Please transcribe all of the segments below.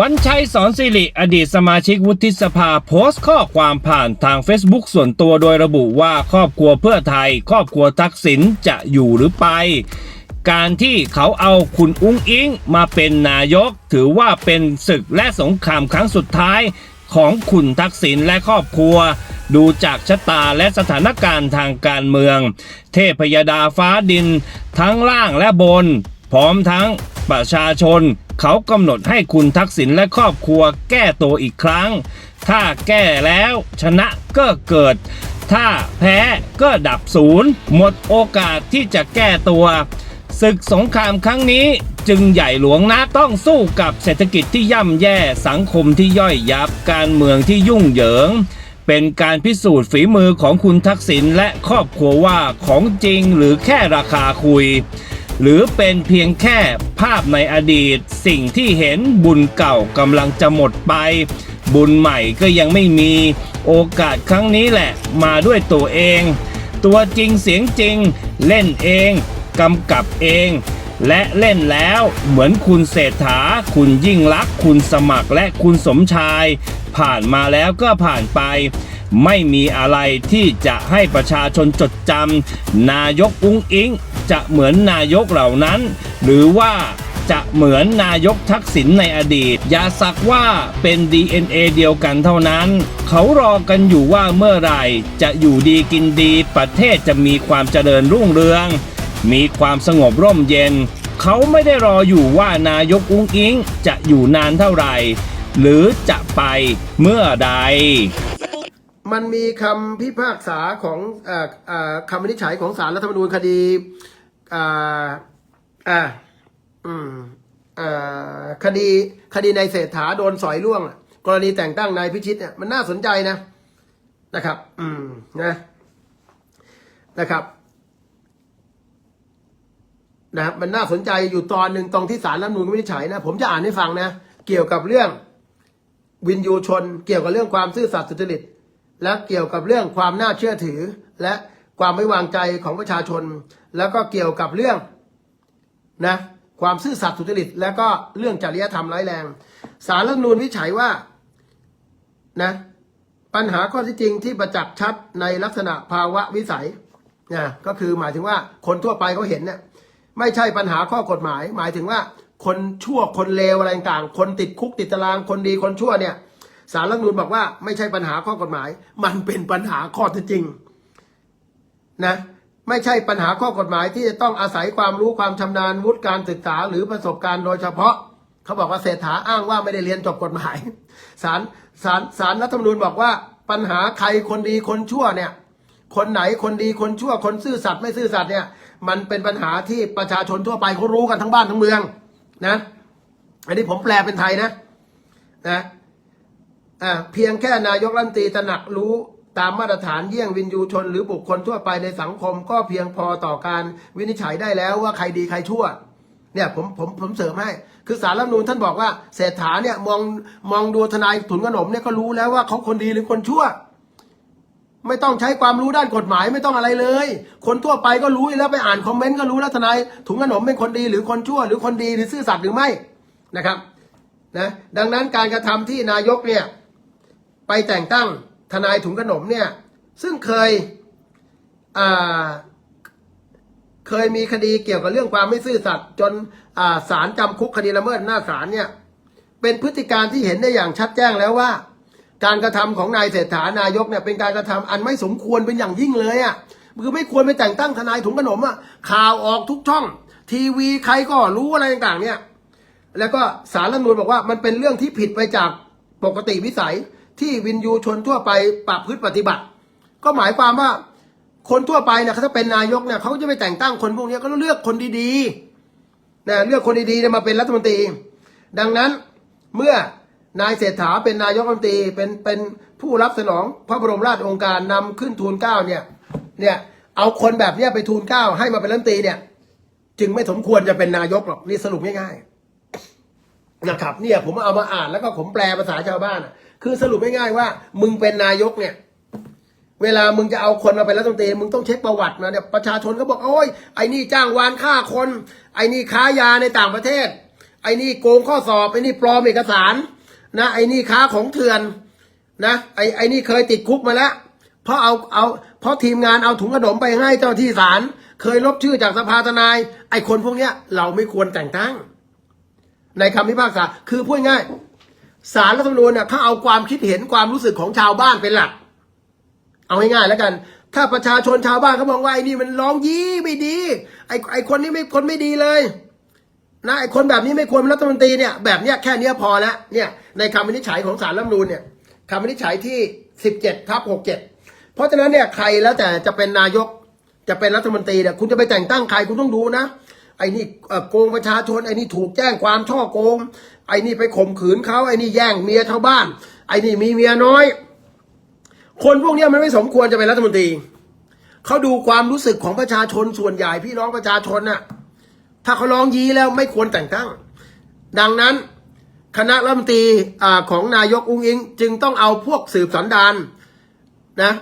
วันชัยสอนสิริอดีตสมาชิกวุฒิสภาโพสต์ข้อความผ่านทาง Facebook ส่วนตัวโดยระบุว่าครอบครัวเพื่อไทย ครอบครัวทักษิณจะอยู่หรือไป การที่เขาเอาคุณอุ้งอิงมาเป็นนายก ถือว่าเป็นศึกและสงครามครั้งสุดท้ายของคุณทักษิณและครอบครัว ดูจากชะตาและสถานการณ์ทางการเมือง เทพยดาฟ้าดิน ทั้งล่างและบน พร้อมทั้ง ประชาชน เขากำหนดให้คุณทักษิณและครอบครัวแก้ตัวอีกครั้ง ถ้าแก้แล้วชนะก็เกิด ถ้าแพ้ก็ดับศูนย์ หมดโอกาสที่จะแก้ตัวศึกสงครามครั้งนี้จึงใหญ่หลวงนะต้องสู้กับเศรษฐกิจที่ย่ำแย่สังคมที่ย่อยยับการเมืองที่ยุ่งเหยิง เป็นการพิสูจน์ฝีมือของคุณทักษิณและครอบครัวว่าของจริงหรือแค่ราคาคุย หรือเป็นเพียงแค่ภาพในอดีต สิ่งที่เห็นบุญเก่ากำลังจะหมดไป บุญใหม่ก็ยังไม่มีโอกาสครั้งนี้แหละ มาด้วยตัวเอง ตัวจริงเสียงจริง เล่นเองกำกับเอง และเล่นแล้วเหมือนคุณเศรษฐา คุณยิ่งลักษณ์คุณสมัครและคุณสมชาย ผ่านมาแล้วก็ผ่านไปไม่มีอะไรที่จะให้ประชาชนจดจำนายกอุ้งอิง จะเหมือนนายกเหล่านั้น หรือว่าจะเหมือนนายกทักษิณในอดีต อย่าสักว่าเป็น DNA เดียวกันเท่านั้น เขารอกันอยู่ว่าเมื่อไหร่จะอยู่ดีกินดีประเทศจะมีความเจริญรุ่งเรือง มีความสงบร่มเย็น เขาไม่ได้รออยู่ว่านายกอุ้งอิงจะอยู่นานเท่าไหร่ หรือจะไปเมื่อใดมันมีคำพิพากษาของออคำวินิจฉัยของศาลรัฐธรรมนูญคดี อ่าอ่าอืมอ่อคดีคดีในายเศรษฐาโดนสอยล่วง กรณีแต่งตั้งนายพิชิตเนี่ยมันน่าสนใจนะนะครับ อืมนะนะครับนะครับมันน่าสนใจอยู่ตอนหนึ่งตรงที่ศาลรัฐมนูญวินิจฉัยนะ ผมจะอ่านให้ฟังนะ เกี่ยวกับเรื่องวินยูชน เกี่ยวกับเรื่องความซื่อสัตย์สุจริต และเกี่ยวกับเรื่องความน่าเชื่อถือ และ ความไม่วางใจของประชาชน แล้วก็เกี่ยวกับเรื่องนะความซื่อสัตย์สุจริต และก็เรื่องจริยธรรมร้ายแรง สารรัฐมนูญวิจัยว่านะปัญหาข้อที่จริงที่ประจักษ์ชัดในลักษณะภาวะวิสัยนะก็คือหมายถึงว่าคนทั่วไปเขาเห็นเนี่ยไม่ใช่ปัญหาข้อกฎหมาย หมายถึงว่าคนชั่วคนเลวอะไรต่างคนติดคุกติดตารางคนดีคนชั่วเนี่ยสารรัฐมนูญบอกว่าไม่ใช่ปัญหาข้อกฎหมาย มันเป็นปัญหาข้อเท็จจริง นะไม่ใช่ปัญหาข้อกฎหมายที่จะต้องอาศัยความรู้ความชำนาญวุฒิการศึกษาหรือประสบการณ์โดยเฉพาะ เขาบอกว่าเศรษฐาอ้างว่าไม่ได้เรียนจบกฎหมายสารสารสารรัฐธรรมนูญบอกว่าปัญหาใครคนดีคนชั่วเนี่ย คนไหนคนดีคนชั่วคนซื่อสัตย์ไม่ซื่อสัตย์เนี่ย มันเป็นปัญหาที่ประชาชนทั่วไปเขารู้กันทั้งบ้านทั้งเมืองนะอันนี้ผมแปลเป็นไทยนะนะอ่าเพียงแค่นายกรัฐมนตรีตระหนักรู้ ตามมาตรฐานเยี่ยงวินยูชน หรือบุคคลทั่วไปในสังคมก็เพียงพอต่อการวินิจฉัยได้แล้วว่าใครดีใครชั่วเนี่ยผมผมผมเสริมให้ คือสารรัฐมนูญท่านบอกว่าเศรษฐาเนี่ยมองมองดูทนายถุนขนมเนี่ยก็รู้แล้วว่าเขาคนดีหรือคนชั่ว ไม่ต้องใช้ความรู้ด้านกฎหมายไม่ต้องอะไรเลย คนทั่วไปก็รู้แล้วไปอ่านคอมเมนต์ก็รู้แล้วทนายถุงขนมเป็นคนดีหรือคนชั่ว หรือคนดีหรือซื่อสัตย์หรือไม่นะครับนะดังนั้นการกระทำที่นายกเนี่ยไปแต่งตั้ง ทนายถุงขนมเนี่ยซึ่งเคยเคยมีคดีเกี่ยวกับเรื่องความไม่ซื่อสัตย์จนศาลจำคุกคดีละเมิดหน้าศาลเนี่ยเป็นพฤติการที่เห็นได้อย่างชัดแจ้งแล้วว่า การกระทำของนายเศรษฐานายกเนี่ยเป็นการกระทำอันไม่สมควรเป็นอย่างยิ่งเลยอะ่ะคือไม่ควรไปแต่งตั้งทนายถุงขนมอะ่ะข่าวออกทุกช่อง ทีวีใครก็รู้อะไรต่างๆเนี่ยแล้วก็สารรัฐมนูญบอกว่ามันเป็นเรื่องที่ผิดไปจากปกติวิสัย ที่วินยูชนทั่วไปปรับพฤติปฏิบัติ ก็หมายความว่าคนทั่วไปเนี่ยเขาถ้าเป็นนายกเนี่ยเขาจะไปแต่งตั้งคนพวกนี้ก็ต้องเลือกคนดีๆนะเลือกคนดีๆมาเป็นรัฐมนตรี ดังนั้นเมื่อนายเศรษฐาเป็นนายกรัฐมนตรีเป็นเป็นผู้รับสนองพระบรมราชองการนำขึ้นทูลเก้าเนี่ยเนี่ยเอาคนแบบเนี้ยไปทูลเก้าให้มาเป็นรัฐมนตรีเนี่ย จึงไม่สมควรจะเป็นนายกหรอกนี่สรุปง่ายๆ นะครับเนี่ยผมเอามาอ่านแล้วก็ผมแปลภาษาชาวบ้านอะคือสรุปง่ายๆว่า มึงเป็นนายกเนี่ย เวลามึงจะเอาคนมาเป็นรัฐมนตรีมึงต้องเช็คประวัตินะเนี่ยประชาชนก็บอกโอ้ยไอ้นี่จ้างวานฆ่าคน ไอ้นี่ค้ายาในต่างประเทศ ไอ้นี่โกงข้อสอบไอ้นี่ปลอมเอกสารนะไอ้นี่ค้าของเถื่อนนะไอ้ไอ้นี่เคยติดคุกมาแล้วเพราะเอาเอาเพราะทีมงานเอาถุงขนมไปให้เจ้าที่ศาลเคยลบชื่อจากสภาทนาย ไอ้คนพวกเนี้ยเราไม่ควรแต่งตั้ง ในคำพิพากษา คือพูดง่ายสารรัฐธรรมนูญเนี่ยเขาเอาความคิดเห็นความรู้สึกของชาวบ้านเป็นหลัก เอาง่ายๆแล้วกัน ถ้าประชาชนชาวบ้านเขามองว่าไอ้นี่มันร้องยี่ไม่ดี ไอ้ไอ้คนนี้ไม่คนไม่ดีเลยนะไอ้คนแบบนี้ไม่ควรเป็นรัฐมนตรีเนี่ยแบบเนี้ยแค่เนี้ยพอแล้วเนี่ยในคำวินิจฉัยของศาลรัฐธรรมนูญเนี่ยคำวินิจฉัยที่สิบเจ็ดทับหกเจ็ดเพราะฉะนั้นเนี่ยใครแล้วแต่จะเป็นนายกจะเป็นรัฐมนตรีเนี่ยคุณจะไปแต่งตั้งใครคุณต้องดูนะ ไอ้นี่โกงประชาชนไอ้นี่ถูกแจ้งความช่อโกง ไอ้นี่ไปข่มขืนเขาไอ้นี่แย่งเมียชาวบ้าน ไอ้นี่มีเมียน้อย คนพวกนี้มันไม่สมควรจะเป็นรัฐมนตรีเขาดูความรู้สึกของประชาชนส่วนใหญ่พี่น้องประชาชนน่ะ ถ้าเขาร้องยี้แล้วไม่ควรแต่งตั้ง ดังนั้นคณะรัฐมนตรีของนายกอุ้งอิง จึงต้องเอาพวกสืบสันดานนะ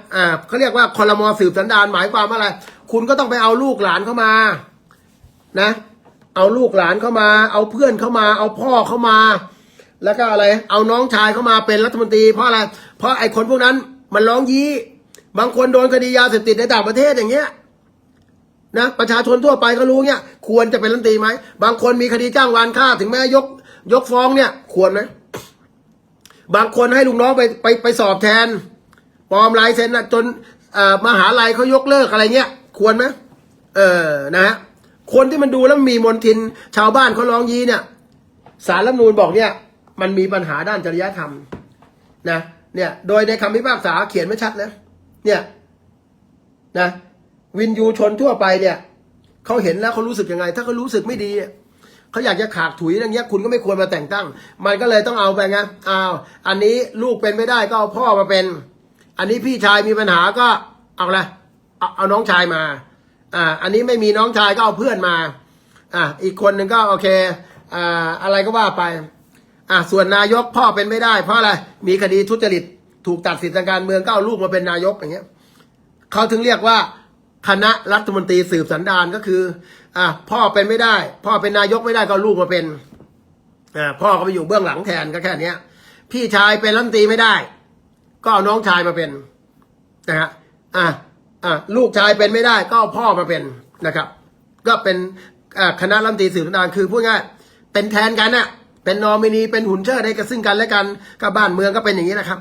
เขาเรียกว่าคอรมอสืบสันดานหมายความว่าอะไร คุณก็ต้องไปเอาลูกหลานเข้ามา นะ เอาลูกหลานเข้ามา เอาเพื่อนเข้ามา เอาพ่อเข้ามา แล้วก็อะไร เอาน้องชายเข้ามาเป็นรัฐมนตรีเพราะอะไร เพราะไอ้คนพวกนั้นมันร้องยี้ บางคนโดนคดียาเสพติดในต่างประเทศอย่างเงี้ยนะประชาชนทั่วไปก็รู้เนี่ยควรจะเป็นรัฐมนตรีไหมบางคนมีคดีจ้างวานฆ่าถึงแม้ยกยกฟ้องเนี่ย ควรไหมบางคนให้ลูกน้องไปไปไปสอบแทนปลอมลายเซ็นนะจนมหาลัยเขายกเลิกอะไรเงี้ย ควรไหมเออนะฮะ คนที่มันดูแล้วมีมนทิน ชาวบ้านเขาร้องยีเนี่ยสารรัฐมนูญบอกเนี่ย มันมีปัญหาด้านจริยธรรมนะเนี่ย โดยในคำพิพากษาเขียนไม่ชัดนะเนี่ยนะวินยูชนทั่วไปเนี่ยเขาเห็นแล้วเขารู้สึกยังไง ถ้าเขารู้สึกไม่ดีเขาอยากจะขากถุยอย่างเงี้ยคุณก็ไม่ควรมาแต่งตั้ง มันก็เลยต้องเอาไปไงอ้าวอันนี้ลูกเป็นไม่ได้ก็เอาพ่อมาเป็น อันนี้พี่ชายมีปัญหาก็เอาละเอาเอาน้องชายมา อ่า อันนี้ไม่มีน้องชายก็เอาเพื่อนมา อ่า อีกคนหนึ่งก็โอเค อ่า อะไรก็ว่าไป อะส่วนนายกพ่อเป็นไม่ได้ เพราะอะไร มีคดีทุจริต ถูกตัดสิทธิทางการเมืองก็เอาลูกมาเป็นนายกอย่างเงี้ยเขาถึงเรียกว่าคณะรัฐมนตรีสืบสันดานก็คือ อะพ่อเป็นไม่ได้ พ่อเป็นนายกไม่ได้ก็เอาลูกมาเป็น อ่า พ่อก็ไปอยู่เบื้องหลังแทนก็แค่เนี้ย พี่ชายเป็นรัฐมนตรีไม่ได้ ก็เอาน้องชายมาเป็นนะฮะอะ อะลูกชายเป็นไม่ได้ก็พ่อมาเป็นนะครับ ก็เป็นคณะรัฐมนตรีสืบสันานคือพูดง่ายเป็นแทนกันน่ะ เป็นนอมินีเป็นหุ่นเชิดให้กันซึ่งกันและกันกับบ้านเมืองก็เป็นอย่างนี้นะครับ